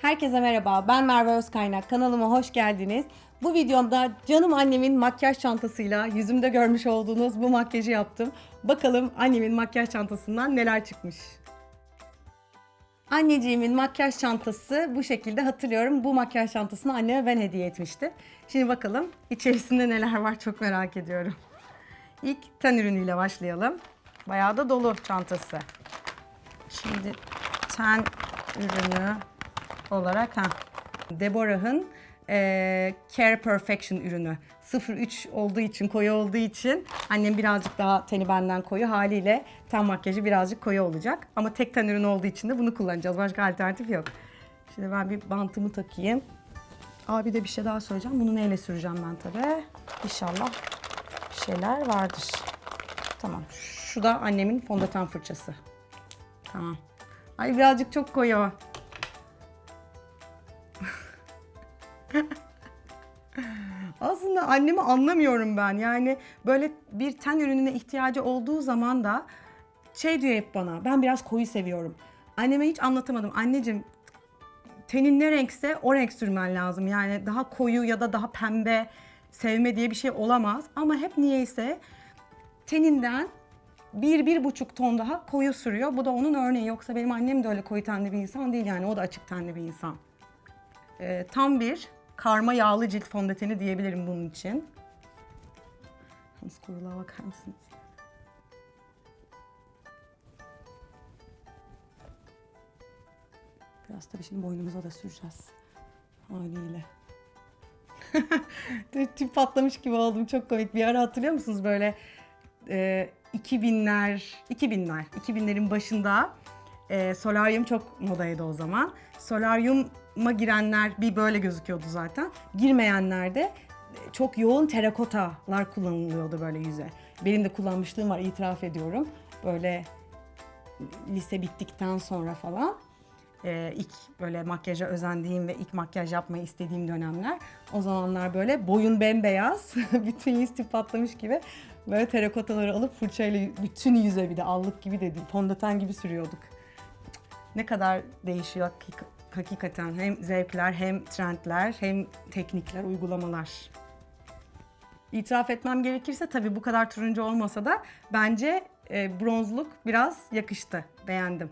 Herkese merhaba, ben Merve Özkaynak. Kanalıma hoş geldiniz. Bu videomda canım annemin makyaj çantasıyla yüzümde görmüş olduğunuz bu makyajı yaptım. Bakalım annemin makyaj çantasından neler çıkmış. Anneciğimin makyaj çantası bu şekilde hatırlıyorum. Bu makyaj çantasını anneme ben hediye etmiştim. Şimdi bakalım içerisinde neler var çok merak ediyorum. İlk ten ürünüyle başlayalım. Bayağı da dolu çantası. Şimdi ten ürünü olarak ha Deborah'ın eee, Care Perfection ürünü. 03 olduğu için, koyu olduğu için annem birazcık daha teni benden koyu haliyle ten makyajı birazcık koyu olacak. Ama tek ten ürünü olduğu için de bunu kullanacağız. Başka alternatif yok. Şimdi ben bir bantımı takayım. Abi de bir şey daha söyleyeceğim. Bunu neyle süreceğim ben tabii. İnşallah bir şeyler vardır. Tamam. Şu da annemin fondöten fırçası. Tamam. Ay birazcık çok koyu. Aslında annemi anlamıyorum ben. Yani böyle bir ten ürününe ihtiyacı olduğu zaman da şey diyor hep bana. Ben biraz koyu seviyorum. Anneme hiç anlatamadım. Anneciğim tenin ne renkse o renk sürmen lazım. Yani daha koyu ya da daha pembe sevme diye bir şey olamaz. Ama hep niyeyse teninden bir, bir buçuk ton daha koyu sürüyor. Bu da onun örneği. Yoksa benim annem de öyle koyu tenli bir insan değil yani. O da açık tenli bir insan. Ee, tam bir karma yağlı cilt fondöteni diyebilirim bunun için. Yalnız koyuluğa bakar mısınız? Biraz tabii şimdi boynumuza da süreceğiz. Haliyle. Tüp patlamış gibi oldum. Çok komik. Bir ara hatırlıyor musunuz böyle e, 2000'ler, 2000'ler, 2000'lerin başında e, solaryum çok modaydı o zaman. Solaryuma girenler bir böyle gözüküyordu zaten. Girmeyenler de e, çok yoğun terakotalar kullanılıyordu böyle yüze. Benim de kullanmışlığım var itiraf ediyorum. Böyle lise bittikten sonra falan e, ilk böyle makyaja özendiğim ve ilk makyaj yapmayı istediğim dönemler. O zamanlar böyle boyun bembeyaz, bütün yüz tip patlamış gibi böyle terakotaları alıp fırçayla bütün yüze bir de allık gibi de değil, fondöten gibi sürüyorduk. Ne kadar değişiyor hakik- hakikaten hem zevkler hem trendler hem teknikler, uygulamalar. İtiraf etmem gerekirse tabii bu kadar turuncu olmasa da bence e, bronzluk biraz yakıştı. Beğendim.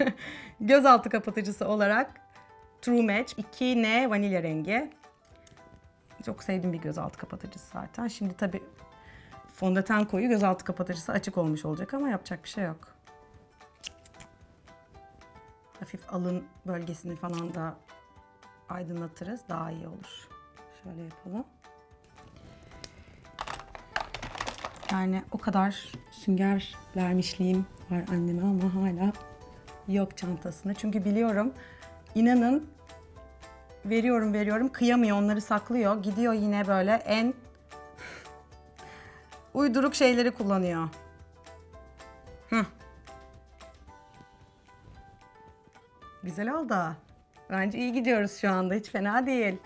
Gözaltı kapatıcısı olarak True Match 2N vanilya rengi. Çok sevdiğim bir gözaltı kapatıcısı zaten. Şimdi tabii fondöten koyu gözaltı kapatıcısı açık olmuş olacak ama yapacak bir şey yok. Hafif alın bölgesini falan da aydınlatırız. Daha iyi olur. Şöyle yapalım. Yani o kadar sünger vermişliğim var anneme ama hala yok çantasında. Çünkü biliyorum inanın veriyorum veriyorum kıyamıyor onları saklıyor. Gidiyor yine böyle en uyduruk şeyleri kullanıyor. Hı. Güzel oldu. Bence iyi gidiyoruz şu anda. Hiç fena değil.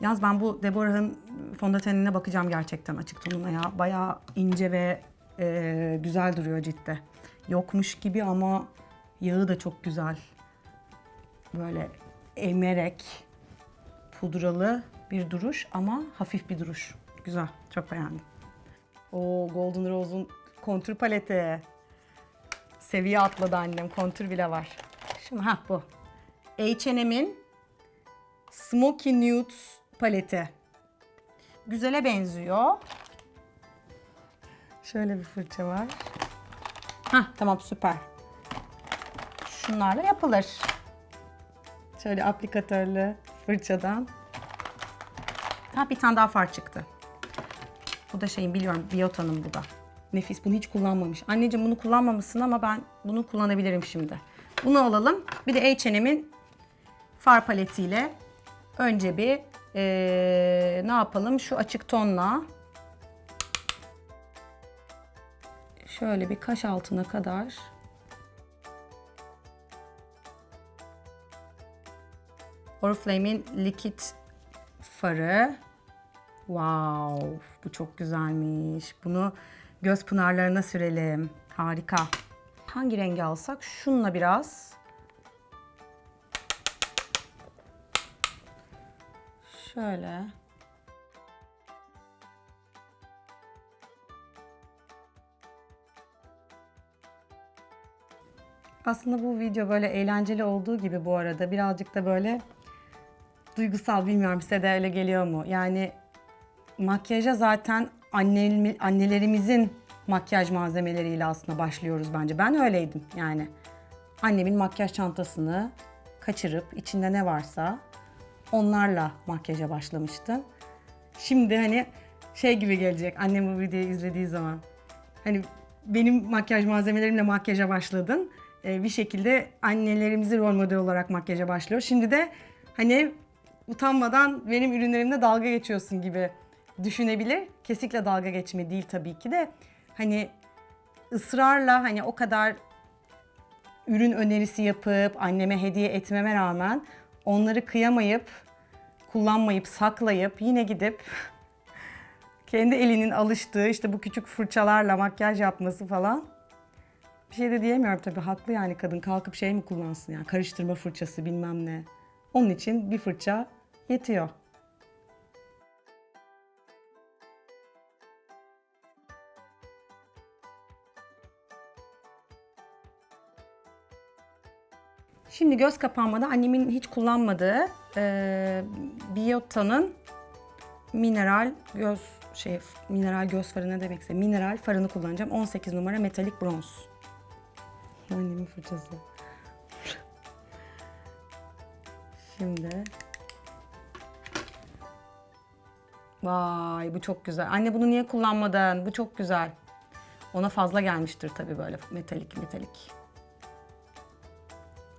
Yalnız ben bu Deborah'ın fondötenine bakacağım gerçekten açık tonuna ya. Bayağı ince ve e, güzel duruyor ciltte. Yokmuş gibi ama yağı da çok güzel. Böyle emerek pudralı bir duruş ama hafif bir duruş. Güzel, çok beğendim. O Golden Rose'un kontür paleti. Seviye atladı annem, kontür bile var. Şimdi ha bu. H&M'in Smoky Nude paleti. Güzele benziyor. Şöyle bir fırça var. Hah tamam süper. Şunlarla yapılır. Şöyle aplikatörlü fırçadan. Ha bir tane daha far çıktı. Bu da şeyin biliyorum Biota'nın bu da. Nefis bunu hiç kullanmamış. Anneciğim bunu kullanmamışsın ama ben bunu kullanabilirim şimdi. Bunu alalım. Bir de H&M'in far paletiyle önce bir eee, ne yapalım? Şu açık tonla şöyle bir kaş altına kadar Oriflame'in likit farı. Wow, bu çok güzelmiş. Bunu göz pınarlarına sürelim. Harika. Hangi rengi alsak? Şununla biraz. Şöyle. Aslında bu video böyle eğlenceli olduğu gibi bu arada birazcık da böyle duygusal bilmiyorum size de öyle geliyor mu? Yani makyaja zaten anne, annelerimizin makyaj malzemeleriyle aslında başlıyoruz bence. Ben öyleydim yani. Annemin makyaj çantasını kaçırıp içinde ne varsa onlarla makyaja başlamıştım. Şimdi hani şey gibi gelecek annem bu videoyu izlediği zaman. Hani benim makyaj malzemelerimle makyaja başladın. Ee, bir şekilde annelerimizi rol model olarak makyaja başlıyor. Şimdi de hani utanmadan benim ürünlerimle dalga geçiyorsun gibi düşünebilir. Kesinlikle dalga geçme değil tabii ki de. Hani ısrarla hani o kadar ürün önerisi yapıp anneme hediye etmeme rağmen onları kıyamayıp kullanmayıp saklayıp yine gidip kendi elinin alıştığı işte bu küçük fırçalarla makyaj yapması falan. Bir şey de diyemiyorum tabii haklı yani kadın kalkıp şey mi kullansın yani karıştırma fırçası bilmem ne. Onun için bir fırça yetiyor. Şimdi göz kapağımda annemin hiç kullanmadığı e, Biota'nın mineral göz şey mineral göz farı ne demekse mineral farını kullanacağım. 18 numara metalik bronz. Annemin fırçası. Şimdi Vay bu çok güzel. Anne bunu niye kullanmadın? Bu çok güzel. Ona fazla gelmiştir tabii böyle metalik metalik.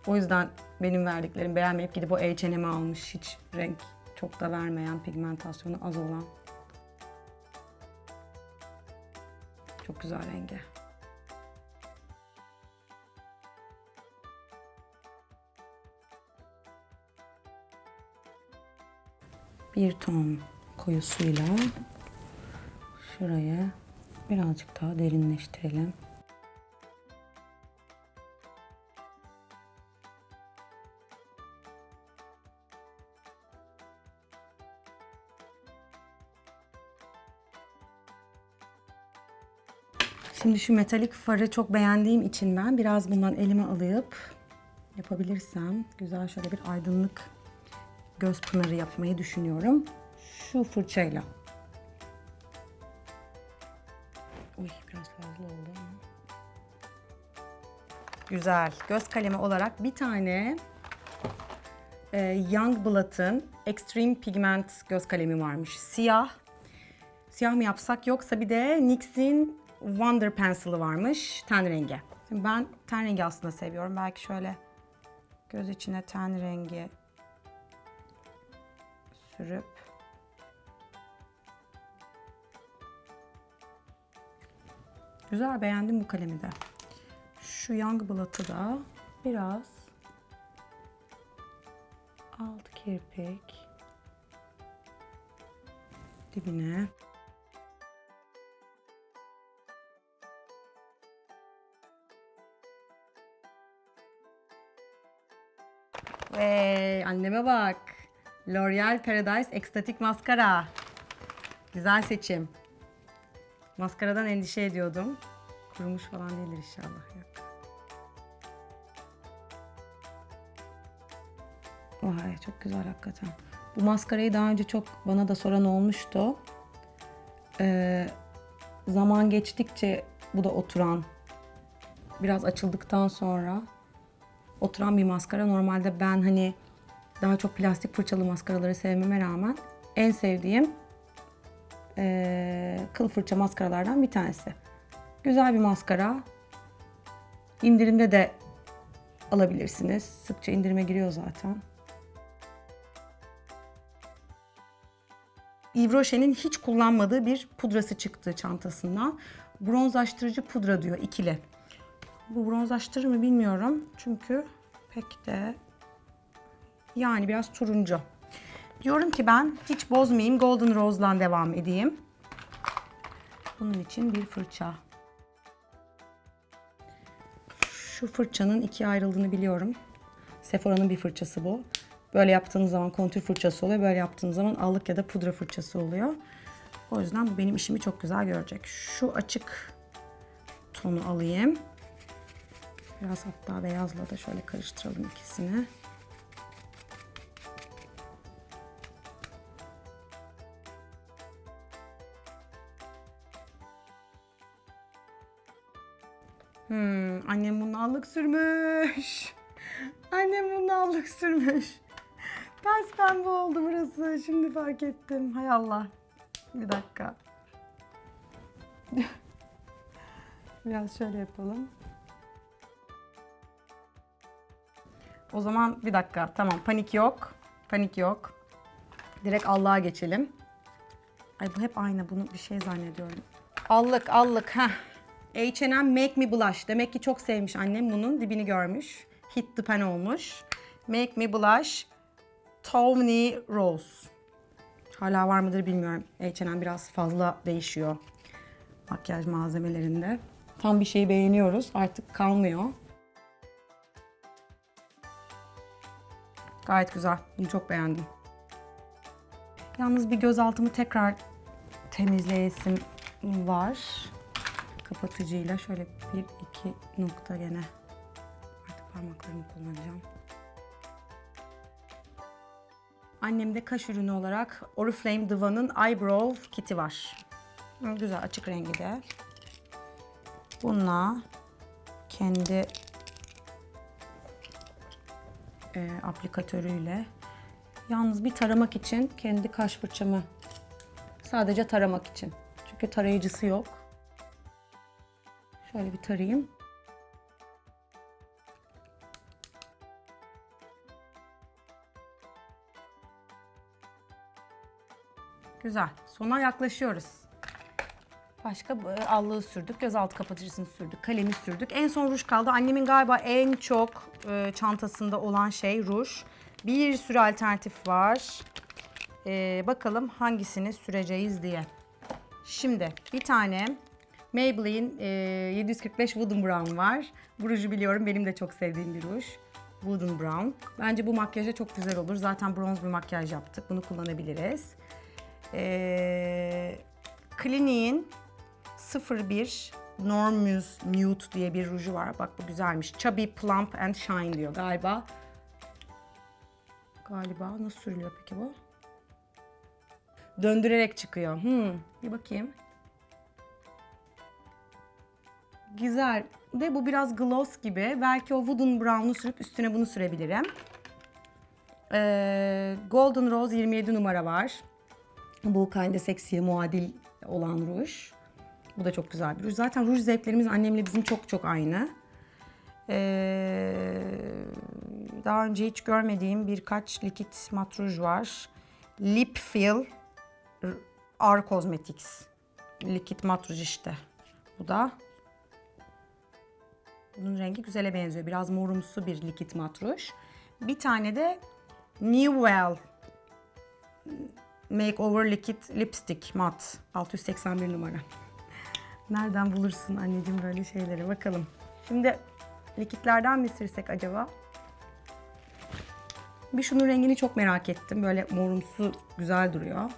O yüzden benim verdiklerim beğenmeyip gidip o H&M'i almış. Hiç renk çok da vermeyen, pigmentasyonu az olan. Çok güzel rengi. Bir ton koyusuyla şurayı birazcık daha derinleştirelim. Şimdi şu metalik farı çok beğendiğim için ben biraz bundan elime alıp yapabilirsem güzel şöyle bir aydınlık göz pınarı yapmayı düşünüyorum. Şu fırçayla. Uy biraz fazla oldu ama. Güzel. Göz kalemi olarak bir tane e, Youngblood'ın Extreme Pigment göz kalemi varmış. Siyah. Siyah mı yapsak yoksa bir de NYX'in Wonder Pencil'ı varmış ten rengi. Şimdi ben ten rengi aslında seviyorum. Belki şöyle göz içine ten rengi sürüp Güzel beğendim bu kalemi de. Şu Youngblood'ı da biraz alt kirpik dibine anneme bak. L'Oreal Paradise Ekstatik Maskara. Güzel seçim. Maskaradan endişe ediyordum. Kurumuş falan değildir inşallah. Vay çok güzel hakikaten. Bu maskarayı daha önce çok bana da soran olmuştu. Ee, zaman geçtikçe bu da oturan, biraz açıldıktan sonra oturan bir maskara. Normalde ben hani daha çok plastik fırçalı maskaraları sevmeme rağmen en sevdiğim eee, kıl fırça maskaralardan bir tanesi. Güzel bir maskara. İndirimde de alabilirsiniz. Sıkça indirime giriyor zaten. Yves Rocher'in hiç kullanmadığı bir pudrası çıktı çantasından. Bronzlaştırıcı pudra diyor ikili. Bu bronzlaştırır mı bilmiyorum. Çünkü pek de yani biraz turuncu. Diyorum ki ben hiç bozmayayım. Golden Rose'dan devam edeyim. Bunun için bir fırça. Şu fırçanın ikiye ayrıldığını biliyorum. Sephora'nın bir fırçası bu. Böyle yaptığınız zaman kontür fırçası oluyor. Böyle yaptığınız zaman allık ya da pudra fırçası oluyor. O yüzden bu benim işimi çok güzel görecek. Şu açık tonu alayım. Biraz hatta beyazla da şöyle karıştıralım ikisini. Hmm, annem bunun allık sürmüş. Annem bunun allık sürmüş. Pes pembe oldu burası. Şimdi fark ettim. Hay Allah. Bir dakika. Biraz şöyle yapalım. O zaman bir dakika. Tamam panik yok. Panik yok. Direkt Allah'a geçelim. Ay bu hep aynı. Bunu bir şey zannediyorum. Allık allık. Heh. H&M Make Me Blush. Demek ki çok sevmiş annem bunun. Dibini görmüş. Hit the pen olmuş. Make Me Blush. Tawny Rose. Hala var mıdır bilmiyorum. H&M biraz fazla değişiyor. Makyaj malzemelerinde. Tam bir şeyi beğeniyoruz. Artık kalmıyor. Gayet güzel. Bunu çok beğendim. Yalnız bir gözaltımı tekrar temizleyesim var. Kapatıcıyla şöyle bir iki nokta gene. Artık parmaklarımı kullanacağım. Annemde kaş ürünü olarak Oriflame Diva'nın Eyebrow Kit'i var. Güzel açık rengi de. Bununla kendi e, aplikatörüyle yalnız bir taramak için kendi kaş fırçamı sadece taramak için. Çünkü tarayıcısı yok. Şöyle bir tarayayım. Güzel. Sona yaklaşıyoruz. Başka bu- allığı sürdük, gözaltı kapatıcısını sürdük, kalemi sürdük. En son ruj kaldı. Annemin galiba en çok e, çantasında olan şey ruj. Bir sürü alternatif var. E, bakalım hangisini süreceğiz diye. Şimdi bir tane Maybelline e, 745 Wooden Brown var. Bu ruju biliyorum benim de çok sevdiğim bir ruj. Wooden Brown. Bence bu makyaja çok güzel olur. Zaten bronz bir makyaj yaptık. Bunu kullanabiliriz. Ee, Clinique'in 01 Normuse Nude diye bir ruju var. Bak bu güzelmiş. Chubby Plump and Shine diyor galiba. Galiba nasıl sürülüyor peki bu? Döndürerek çıkıyor. Hmm, bir bakayım. Güzel. Ve bu biraz gloss gibi. Belki o Wooden Brown'u sürüp üstüne bunu sürebilirim. Ee, Golden Rose 27 numara var. Bu Kinda Sexy'ye muadil olan ruj. Bu da çok güzel bir ruj. Zaten ruj zevklerimiz annemle bizim çok çok aynı. Ee, daha önce hiç görmediğim birkaç likit mat ruj var. Lip Fill R Cosmetics. Likit mat ruj işte. Bu da. Bunun rengi güzele benziyor. Biraz morumsu bir likit mat ruj. Bir tane de New Well Makeover Liquid Lipstick Mat 681 numara. Nereden bulursun anneciğim böyle şeyleri bakalım. Şimdi likitlerden mi sürsek acaba? Bir şunun rengini çok merak ettim. Böyle morumsu güzel duruyor.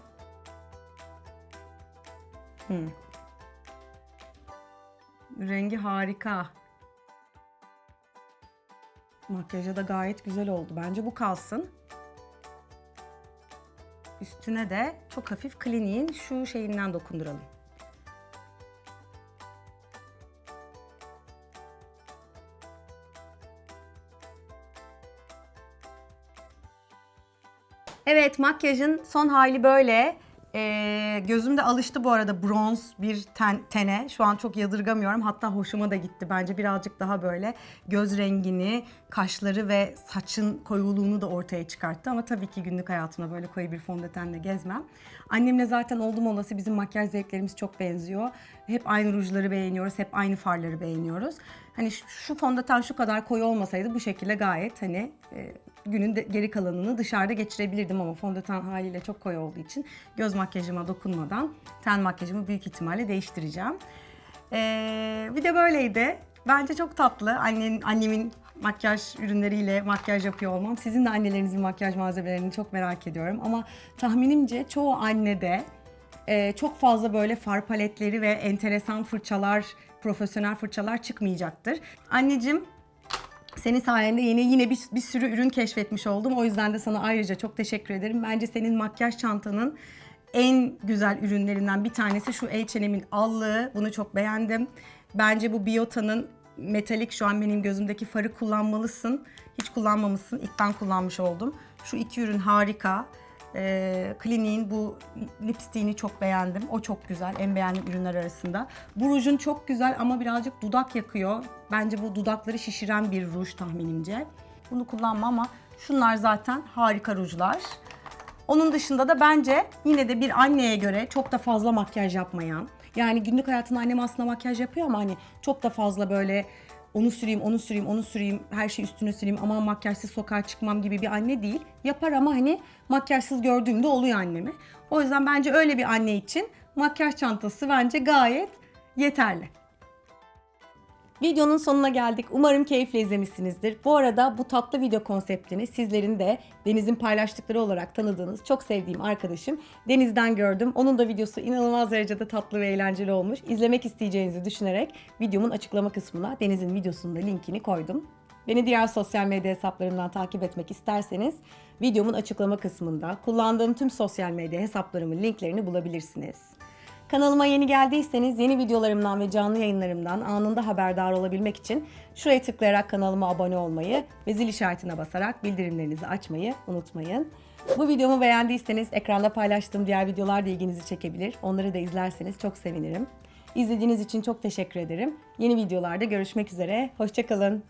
Hmm. Rengi harika. Makyaja da gayet güzel oldu. Bence bu kalsın. Üstüne de çok hafif Clinique'in şu şeyinden dokunduralım. Evet makyajın son hali böyle. Ee, gözümde alıştı bu arada bronz bir ten, tene. Şu an çok yadırgamıyorum. Hatta hoşuma da gitti. Bence birazcık daha böyle göz rengini, kaşları ve saçın koyuluğunu da ortaya çıkarttı. Ama tabii ki günlük hayatımda böyle koyu bir fondötenle gezmem. Annemle zaten oldum olası bizim makyaj zevklerimiz çok benziyor. Hep aynı rujları beğeniyoruz, hep aynı farları beğeniyoruz. Hani şu, fondöten şu kadar koyu olmasaydı bu şekilde gayet hani e, günün de geri kalanını dışarıda geçirebilirdim ama fondöten haliyle çok koyu olduğu için göz makyajıma dokunmadan ten makyajımı büyük ihtimalle değiştireceğim. Ee, bir de böyleydi. Bence çok tatlı. Annen, annemin makyaj ürünleriyle makyaj yapıyor olmam. Sizin de annelerinizin makyaj malzemelerini çok merak ediyorum. Ama tahminimce çoğu annede e, çok fazla böyle far paletleri ve enteresan fırçalar, profesyonel fırçalar çıkmayacaktır. Anneciğim senin sayende yine yine bir, bir sürü ürün keşfetmiş oldum. O yüzden de sana ayrıca çok teşekkür ederim. Bence senin makyaj çantanın en güzel ürünlerinden bir tanesi şu H&M'in allığı. Bunu çok beğendim. Bence bu Biota'nın metalik şu an benim gözümdeki farı kullanmalısın. Hiç kullanmamışsın. İlk ben kullanmış oldum. Şu iki ürün harika. Ee, Clinique'in bu lipstiğini çok beğendim. O çok güzel. En beğendiğim ürünler arasında. Bu rujun çok güzel ama birazcık dudak yakıyor. Bence bu dudakları şişiren bir ruj tahminimce. Bunu kullanma ama şunlar zaten harika rujlar. Onun dışında da bence yine de bir anneye göre çok da fazla makyaj yapmayan, yani günlük hayatında annem aslında makyaj yapıyor ama hani çok da fazla böyle onu süreyim, onu süreyim, onu süreyim, her şey üstüne süreyim ama makyajsız sokağa çıkmam gibi bir anne değil. Yapar ama hani makyajsız gördüğümde oluyor annemi. O yüzden bence öyle bir anne için makyaj çantası bence gayet yeterli. Videonun sonuna geldik. Umarım keyifle izlemişsinizdir. Bu arada bu tatlı video konseptini sizlerin de Deniz'in paylaştıkları olarak tanıdığınız çok sevdiğim arkadaşım Deniz'den gördüm. Onun da videosu inanılmaz derecede tatlı ve eğlenceli olmuş. İzlemek isteyeceğinizi düşünerek videomun açıklama kısmına Deniz'in videosunun da linkini koydum. Beni diğer sosyal medya hesaplarımdan takip etmek isterseniz videomun açıklama kısmında kullandığım tüm sosyal medya hesaplarımın linklerini bulabilirsiniz. Kanalıma yeni geldiyseniz yeni videolarımdan ve canlı yayınlarımdan anında haberdar olabilmek için şuraya tıklayarak kanalıma abone olmayı ve zil işaretine basarak bildirimlerinizi açmayı unutmayın. Bu videomu beğendiyseniz ekranda paylaştığım diğer videolar da ilginizi çekebilir. Onları da izlerseniz çok sevinirim. İzlediğiniz için çok teşekkür ederim. Yeni videolarda görüşmek üzere. Hoşçakalın.